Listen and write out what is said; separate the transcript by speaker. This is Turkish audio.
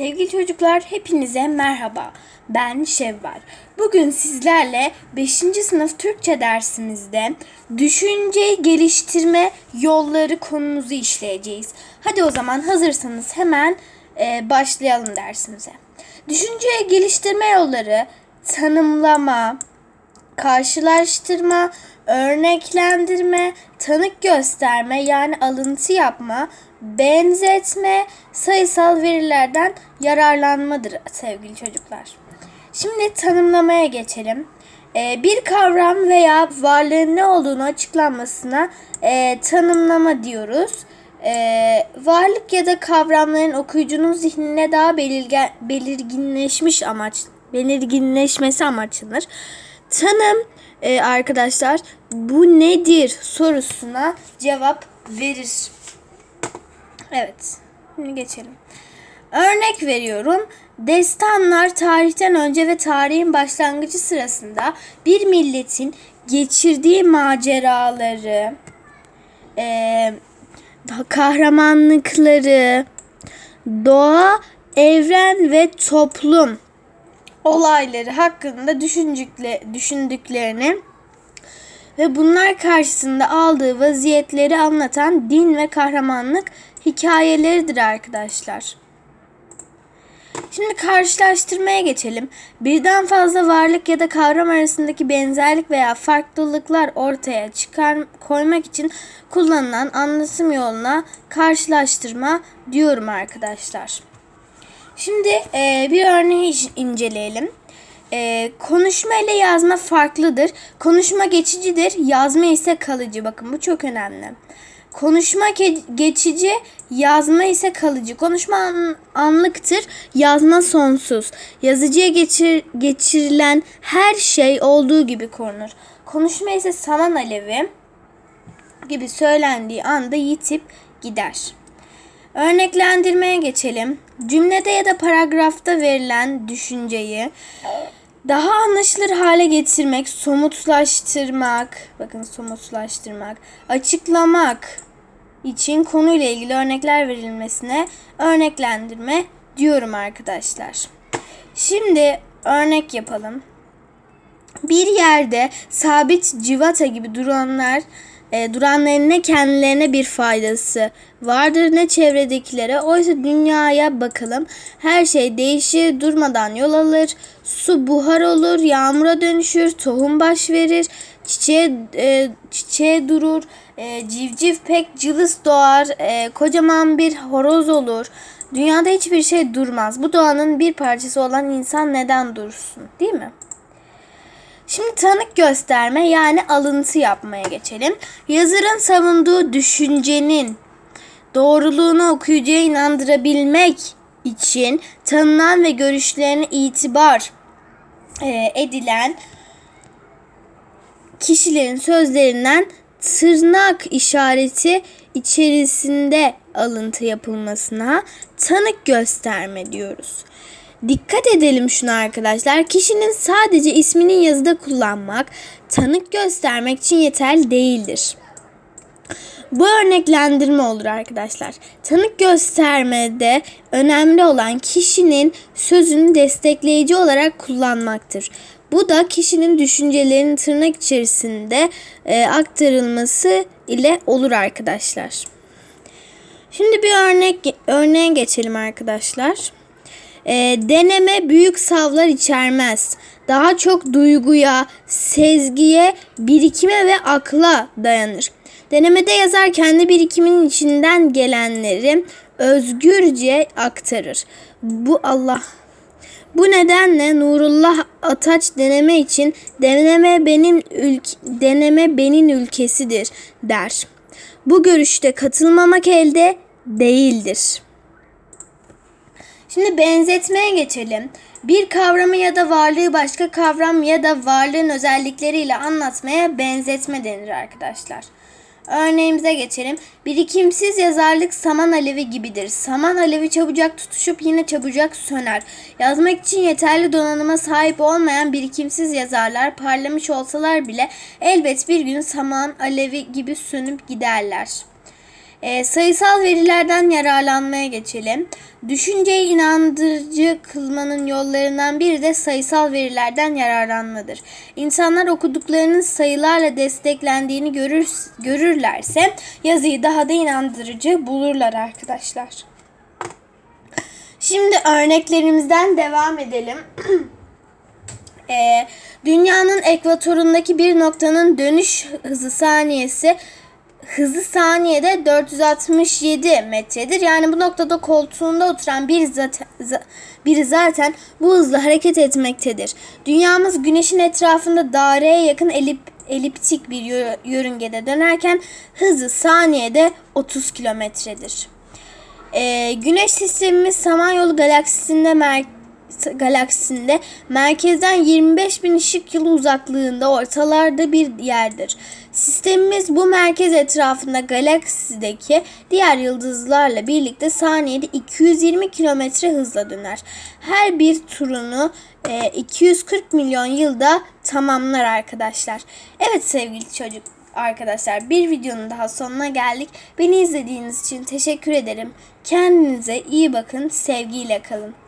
Speaker 1: Sevgili çocuklar hepinize merhaba. Ben Şevval. Bugün sizlerle 5. sınıf Türkçe dersimizde düşünceyi geliştirme yolları konumuzu işleyeceğiz. Hadi o zaman hazırsanız hemen e, başlayalım dersimize. Düşünceyi geliştirme yolları tanımlama, karşılaştırma, örneklendirme, tanık gösterme yani alıntı yapma, benzetme, sayısal verilerden yararlanmadır sevgili çocuklar. Şimdi tanımlamaya geçelim. Ee, bir kavram veya varlığın ne olduğunu açıklanmasına e, tanımlama diyoruz. Ee, varlık ya da kavramların okuyucunun zihnine daha belirgen, belirginleşmiş amaç belirginleşmesi amaçlanır. Tanım e, arkadaşlar bu nedir sorusuna cevap verir. Evet. Şimdi geçelim. Örnek veriyorum. Destanlar tarihten önce ve tarihin başlangıcı sırasında bir milletin geçirdiği maceraları, e, kahramanlıkları, doğa, evren ve toplum olayları hakkında düşündükle, düşündüklerini ve bunlar karşısında aldığı vaziyetleri anlatan din ve kahramanlık hikayeleridir arkadaşlar. Şimdi karşılaştırmaya geçelim. Birden fazla varlık ya da kavram arasındaki benzerlik veya farklılıklar ortaya çıkar koymak için kullanılan anlatım yoluna karşılaştırma diyorum arkadaşlar. Şimdi e, bir örneği inceleyelim. E, konuşma ile yazma farklıdır. Konuşma geçicidir, yazma ise kalıcı. Bakın bu çok önemli. Konuşma geçici, yazma ise kalıcı. Konuşma an, anlıktır, yazma sonsuz. Yazıcıya geçir, geçirilen her şey olduğu gibi korunur. Konuşma ise saman alevi gibi söylendiği anda yitip gider. Örneklendirmeye geçelim. Cümlede ya da paragrafta verilen düşünceyi daha anlaşılır hale getirmek, somutlaştırmak, bakın somutlaştırmak, açıklamak için konuyla ilgili örnekler verilmesine örneklendirme diyorum arkadaşlar. Şimdi örnek yapalım. Bir yerde sabit civata gibi duranlar e, duranların ne kendilerine bir faydası vardır ne çevredekilere. Oysa dünyaya bakalım. Her şey değişir, durmadan yol alır. Su buhar olur, yağmura dönüşür, tohum baş verir, çiçeğe, e, çiçeğe durur, e, civciv pek cılız doğar, e, kocaman bir horoz olur. Dünyada hiçbir şey durmaz. Bu doğanın bir parçası olan insan neden dursun? Değil mi? Şimdi tanık gösterme yani alıntı yapmaya geçelim. Yazarın savunduğu düşüncenin doğruluğunu okuyucuya inandırabilmek için tanınan ve görüşlerine itibar e, edilen kişilerin sözlerinden tırnak işareti içerisinde alıntı yapılmasına tanık gösterme diyoruz. Dikkat edelim şuna arkadaşlar. Kişinin sadece isminin yazıda kullanmak, tanık göstermek için yeterli değildir. Bu örneklendirme olur arkadaşlar. Tanık göstermede önemli olan kişinin sözünü destekleyici olarak kullanmaktır. Bu da kişinin düşüncelerinin tırnak içerisinde e, aktarılması ile olur arkadaşlar. Şimdi bir örnek örneğe geçelim arkadaşlar. E, deneme büyük savlar içermez. Daha çok duyguya, sezgiye, birikime ve akla dayanır. Denemede yazar kendi birikiminin içinden gelenleri özgürce aktarır. Bu Allah bu nedenle Nurullah Ataç deneme için deneme benim ülk deneme benim ülkesidir der. Bu görüşte katılmamak elde değildir. Şimdi benzetmeye geçelim. Bir kavramı ya da varlığı başka kavram ya da varlığın özellikleriyle anlatmaya benzetme denir arkadaşlar. Örneğimize geçelim. Birikimsiz yazarlık saman alevi gibidir. Saman alevi çabucak tutuşup yine çabucak söner. Yazmak için yeterli donanıma sahip olmayan birikimsiz yazarlar parlamış olsalar bile elbet bir gün saman alevi gibi sönüp giderler. Ee, sayısal verilerden yararlanmaya geçelim. Düşünceyi inandırıcı kılmanın yollarından biri de sayısal verilerden yararlanmadır. İnsanlar okuduklarının sayılarla desteklendiğini görür, görürlerse yazıyı daha da inandırıcı bulurlar arkadaşlar. Şimdi örneklerimizden devam edelim. Ee, dünyanın ekvatorundaki bir noktanın dönüş hızı saniyesi hızı saniyede 467 metredir. Yani bu noktada koltuğunda oturan bir zaten, biri zaten bu hızla hareket etmektedir. Dünyamız güneşin etrafında daireye yakın elip, eliptik bir yö- yörüngede dönerken hızı saniyede 30 kilometredir. Ee, güneş sistemimiz Samanyolu galaksisinde mer- galaksisinde merkezden 25 bin ışık yılı uzaklığında ortalarda bir yerdir. Sistemimiz bu merkez etrafında galaksideki diğer yıldızlarla birlikte saniyede 220 kilometre hızla döner. Her bir turunu e, 240 milyon yılda tamamlar arkadaşlar. Evet sevgili çocuk arkadaşlar bir videonun daha sonuna geldik. Beni izlediğiniz için teşekkür ederim. Kendinize iyi bakın. Sevgiyle kalın.